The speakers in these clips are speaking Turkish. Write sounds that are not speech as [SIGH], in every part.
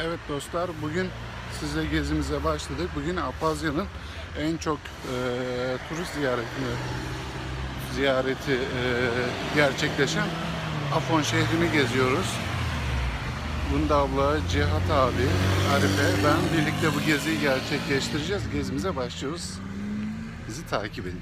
Evet dostlar bugün sizle gezimize başladık. Bugün Apazya'nın en çok e, turist ziyareti ziyareti e, gerçekleşen Afon şehrini geziyoruz. Bunda abla, Cihat abi, Arife, ben birlikte bu geziyi gerçekleştireceğiz. Gezimize başlıyoruz. Bizi takip edin.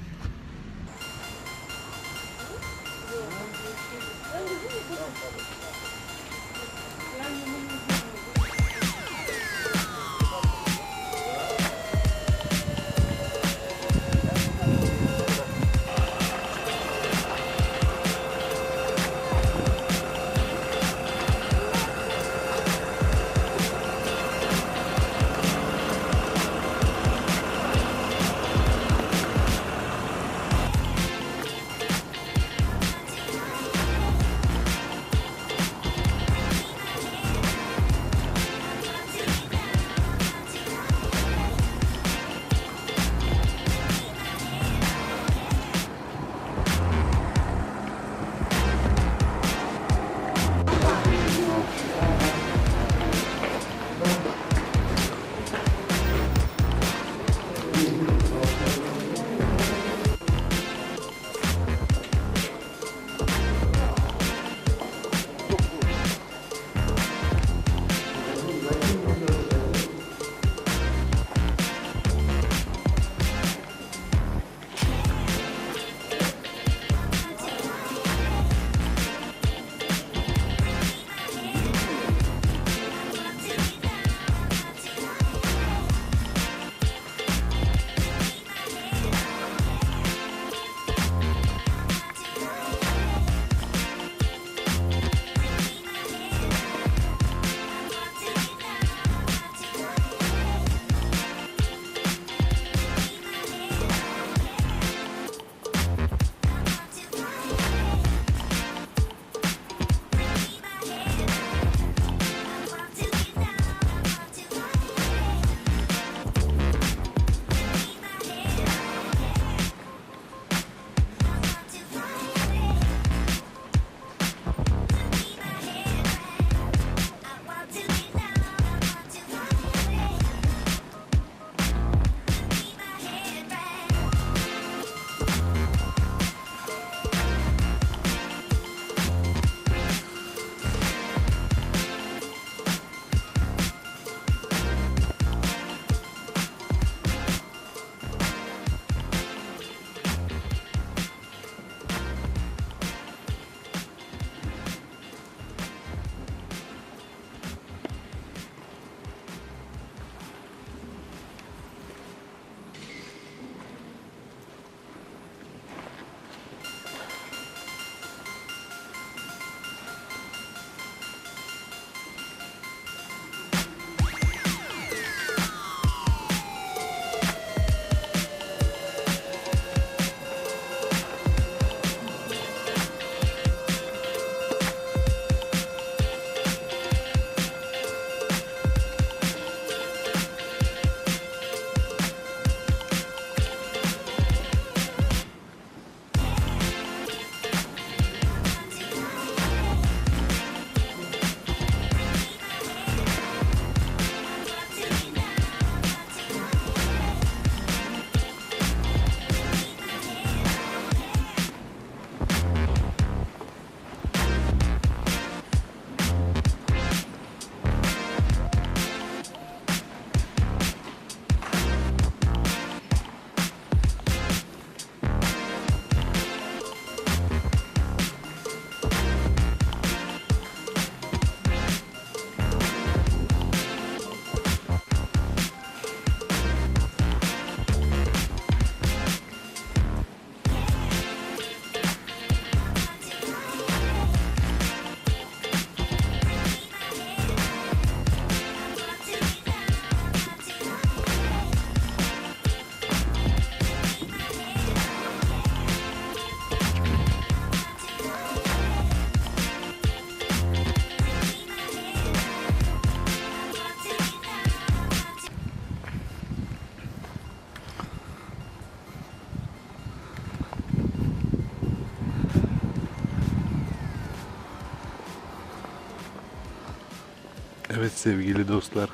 Sevgili dostlar.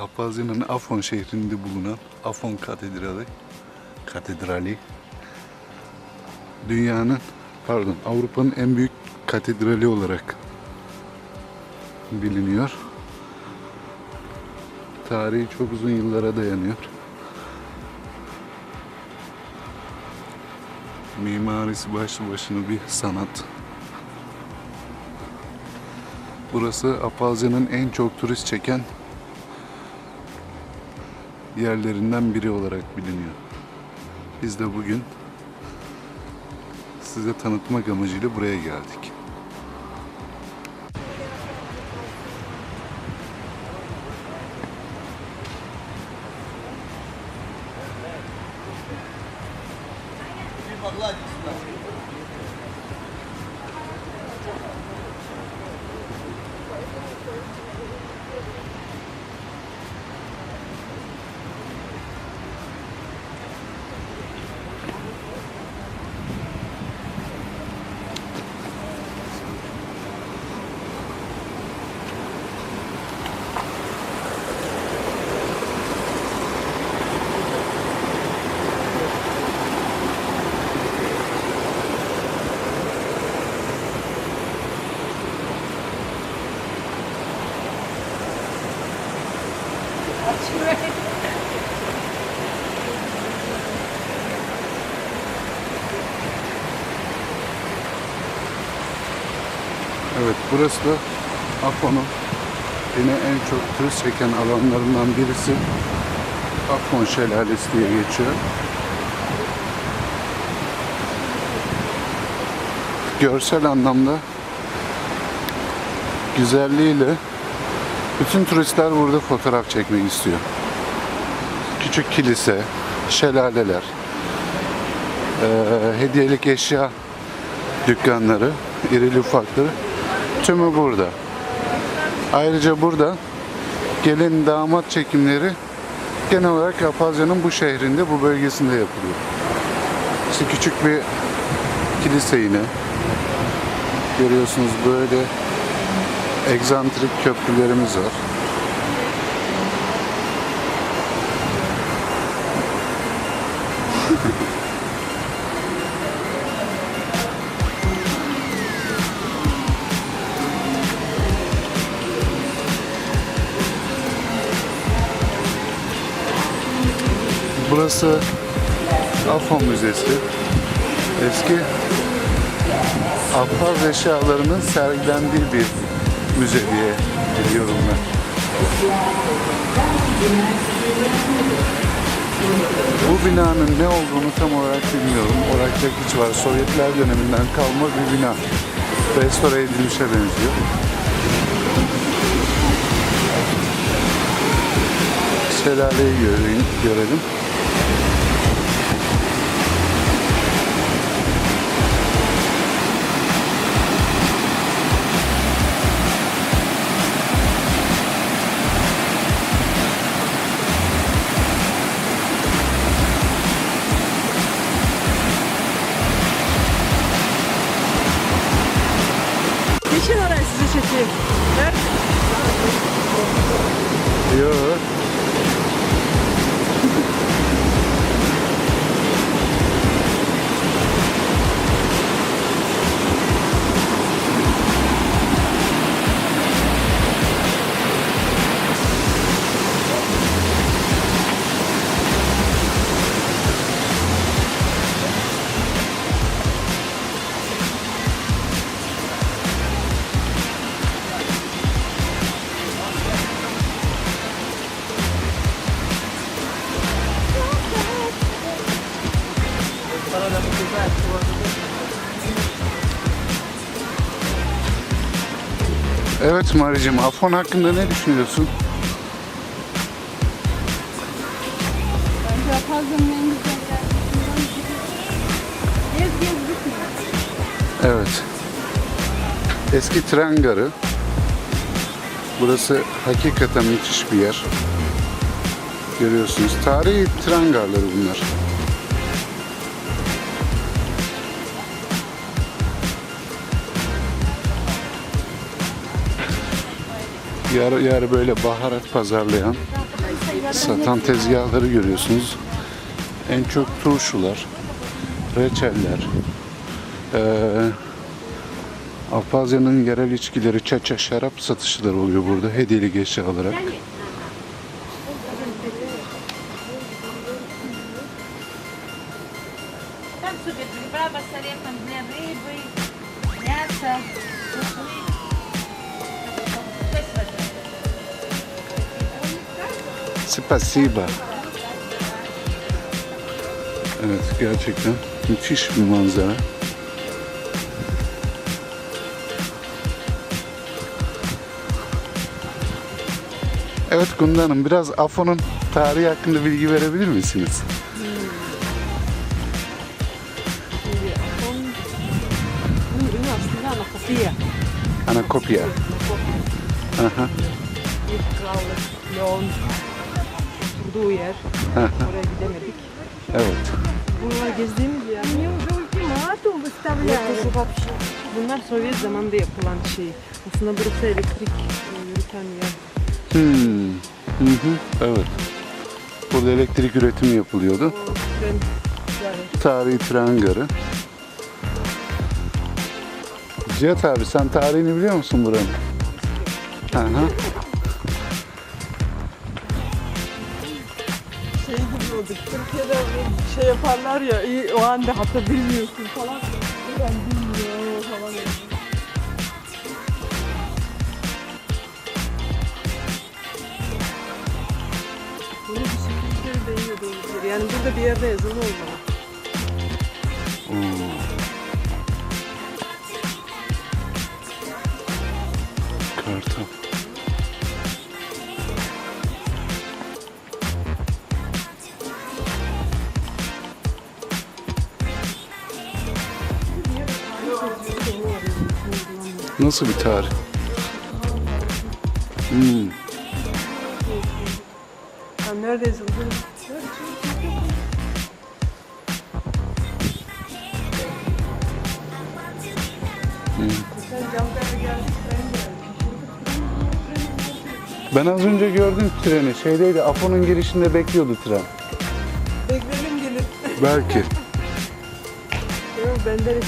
Apazya'nın Afon şehrinde bulunan Afon Katedrali Katedrali dünyanın pardon Avrupa'nın en büyük katedrali olarak biliniyor. Tarihi çok uzun yıllara dayanıyor. Mimarisi başlı başına bir sanat. Burası Apazya'nın en çok turist çeken yerlerinden biri olarak biliniyor. Biz de bugün size tanıtmak amacıyla buraya geldik. Evet burası da Afon'un yine en çok turist çeken alanlarından birisi. Afon Şelalesi diye geçiyor. Görsel anlamda güzelliğiyle bütün turistler burada fotoğraf çekmek istiyor. Küçük kilise, şelaleler, hediyelik eşya dükkanları, irili ufaklı tümü burada. Ayrıca burada gelin damat çekimleri genel olarak Apazya'nın bu şehrinde, bu bölgesinde yapılıyor. İşte küçük bir kilise yine. Görüyorsunuz böyle egzantrik köprülerimiz var. Burası Afon Müzesi. Eski Afaz eşyalarının sergilendiği bir müze diye biliyorum ben. Bu binanın ne olduğunu tam olarak bilmiyorum. Orakçakiç var. Sovyetler döneminden kalma bir bina. Restore edilmişe benziyor. Şelaleyi görelim. görelim. Maricim, Afon hakkında ne düşünüyorsun? Bence Apazya'nın en güzel yerlerinden biri. Gez gez bitmiyor. Evet. Eski tren garı. Burası hakikaten müthiş bir yer. Görüyorsunuz. Tarihi tren garları bunlar. Yer yer böyle baharat pazarlayan, satan tezgahları görüyorsunuz. En çok turşular, reçeller, eee Apazya'nın yerel içkileri, çaça, şarap satışları oluyor burada hediyelik eşya olarak. Spasiba. Evet gerçekten müthiş bir manzara. Evet Gunda Hanım biraz Afo'nun tarihi hakkında bilgi verebilir misiniz? Aslında Anakopya. Anakopya. Aha. Bir krallık, Leon oturduğu yer. Oraya gidemedik. Evet. Buralar gezdiğimiz yer. Bunlar Sovyet zamanında yapılan şey. Aslında burası elektrik e, yürüten yer. Hmm. Hı hı. Evet. Burada elektrik üretimi yapılıyordu. O tren yani Tarihi tren garı. Cihat abi sen tarihini biliyor musun buranın? Aha. şey olduk. Türkiye'de şey yaparlar ya iyi, o anda hatta bilmiyorsun falan. Ben bilmiyorum falan. Bunu bir şekilde değiyor. Yani burada bir yerde yazılı olmalı. Oo. Nasıl bir tarih? Hmm. Ha, nerede geldik, ben az önce gördüm treni. Şeydeydi, Apo'nun girişinde bekliyordu tren. Bekleyelim gelir. Belki. Yok bende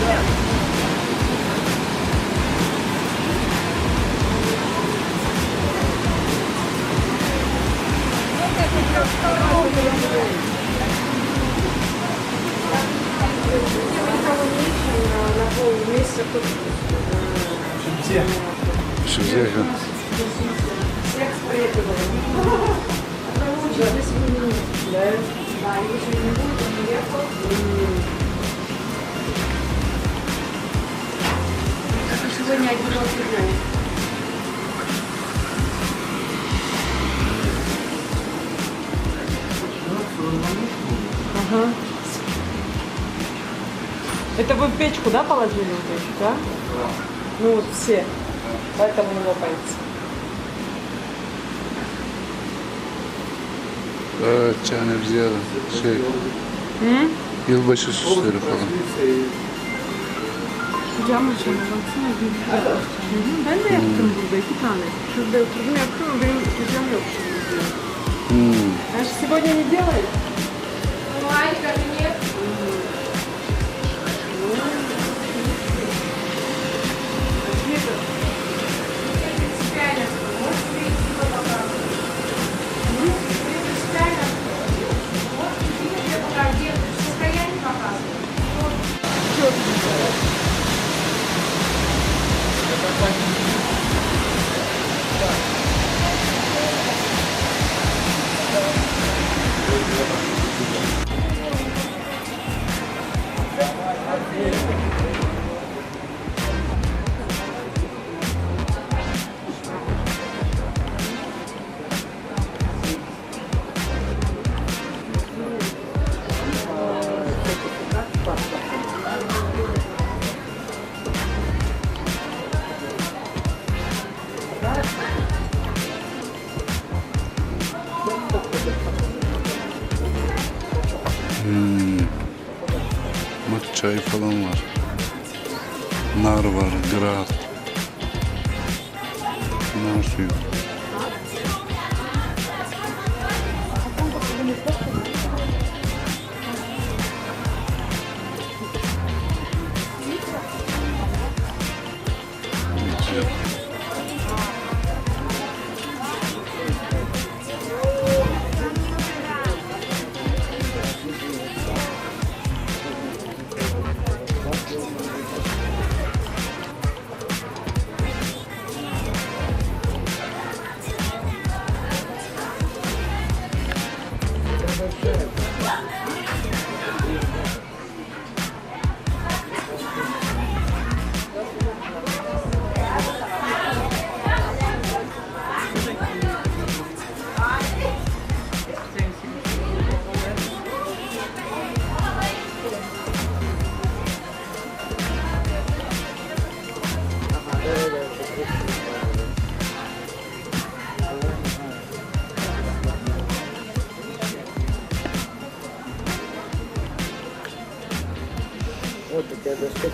Yeah. Сегодня один был. Ага. Это вы в печку, да, положили вот эти, да? Ну вот все. Поэтому не лопается. Evet Caner Ziya şey Yılbaşı süsleri falan. Cam açalım baksana. Ben de yaptım hmm. burada iki tane. Şurada oturdum yaptım ama benim cam yok şimdi. Hmm. Ben Sibel'e ne diyorlar? Harika, dünya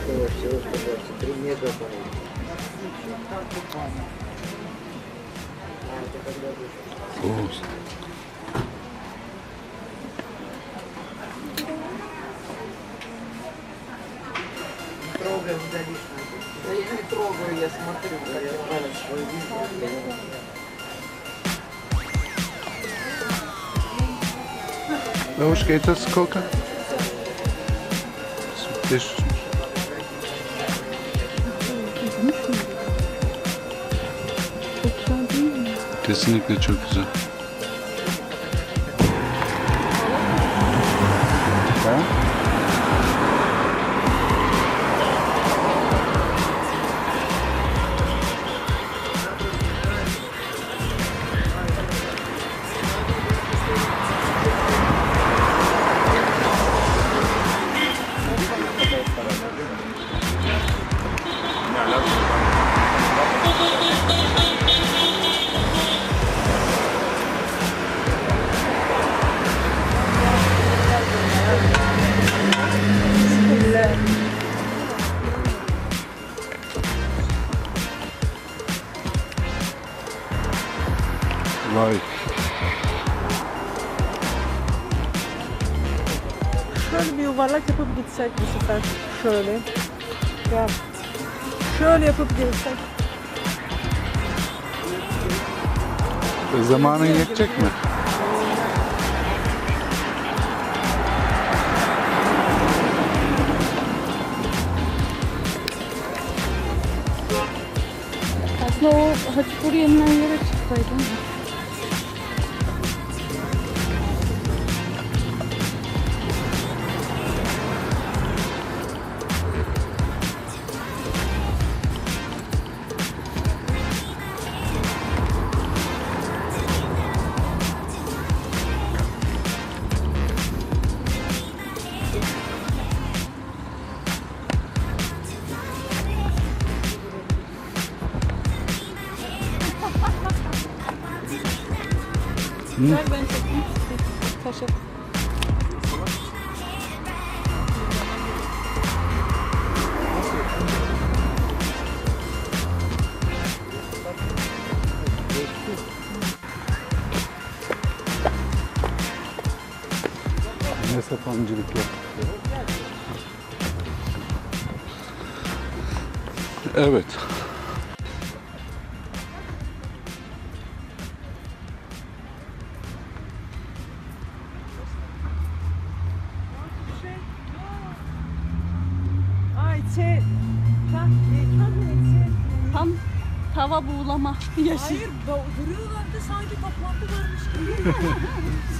Хорошо, все, пожалуйста, три метра по трогаем за лишнее. Да я не трогаю, я смотрю, как я правильно свой вид. Наушка, это сколько? Ты Kesinlikle çok güzel. şöyle. Gel. Şöyle yapıp gelsek. E zamanın yetecek mi? Aslında o Hacı Kuru yeniden yere çıksaydı. Ver ben çekeyim. Taş at. Ne sapancılık yok. Evet. Tava buğulama yaşı. Hayır, da- duruyorlardı sanki toplantı varmış gibi. [LAUGHS]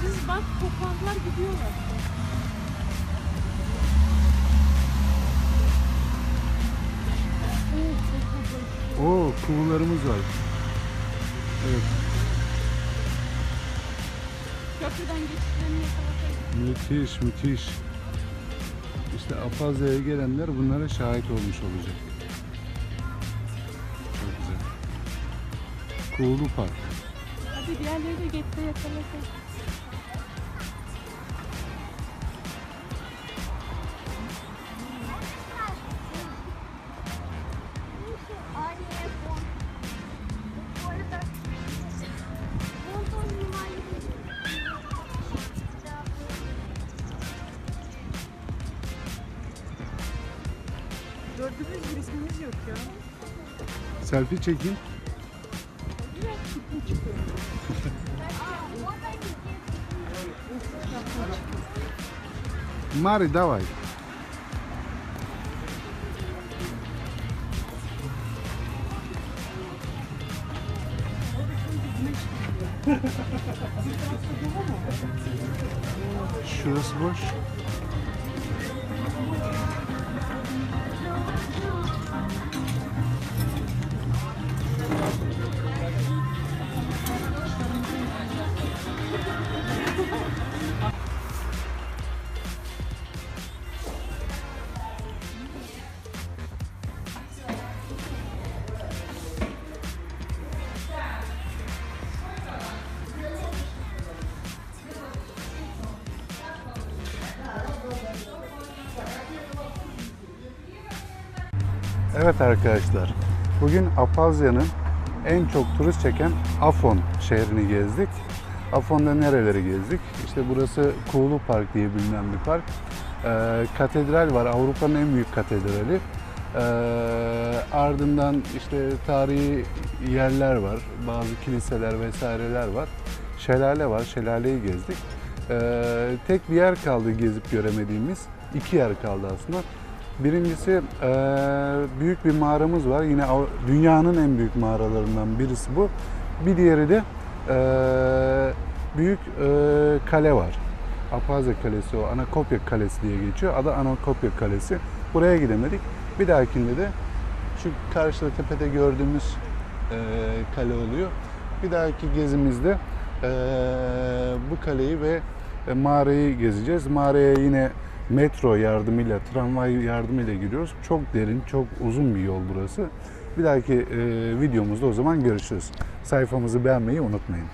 Siz bak toplantılar gidiyorlar. Oo, kuğularımız var. Evet. Köprüden geçişlerini yakalasaydım. Müthiş, müthiş. İşte Apazya'ya gelenler bunlara şahit olmuş olacak. Kuğulu Park. Hadi diğerleri de geçse yakalasaydım. Gördüğünüz bir ismimiz yok ya. Selfie çekeyim. Maridawai. Evet arkadaşlar, bugün Apazya'nın en çok turist çeken Afon şehrini gezdik. Afon'da nereleri gezdik? İşte burası Kuğulu Park diye bilinen bir park. Ee, katedral var, Avrupa'nın en büyük katedrali. Ee, ardından işte tarihi yerler var, bazı kiliseler vesaireler var. Şelale var, şelaleyi gezdik. Ee, tek bir yer kaldı gezip göremediğimiz, iki yer kaldı aslında. Birincisi büyük bir mağaramız var. Yine dünyanın en büyük mağaralarından birisi bu. Bir diğeri de büyük kale var. Apazya Kalesi o. Anakopya Kalesi diye geçiyor. Adı Anakopya Kalesi. Buraya gidemedik. Bir dahakinde de şu karşıda tepede gördüğümüz kale oluyor. Bir dahaki gezimizde bu kaleyi ve mağarayı gezeceğiz. Mağaraya yine metro yardımıyla, tramvay yardımıyla giriyoruz. Çok derin, çok uzun bir yol burası. Bir dahaki e, videomuzda o zaman görüşürüz. Sayfamızı beğenmeyi unutmayın.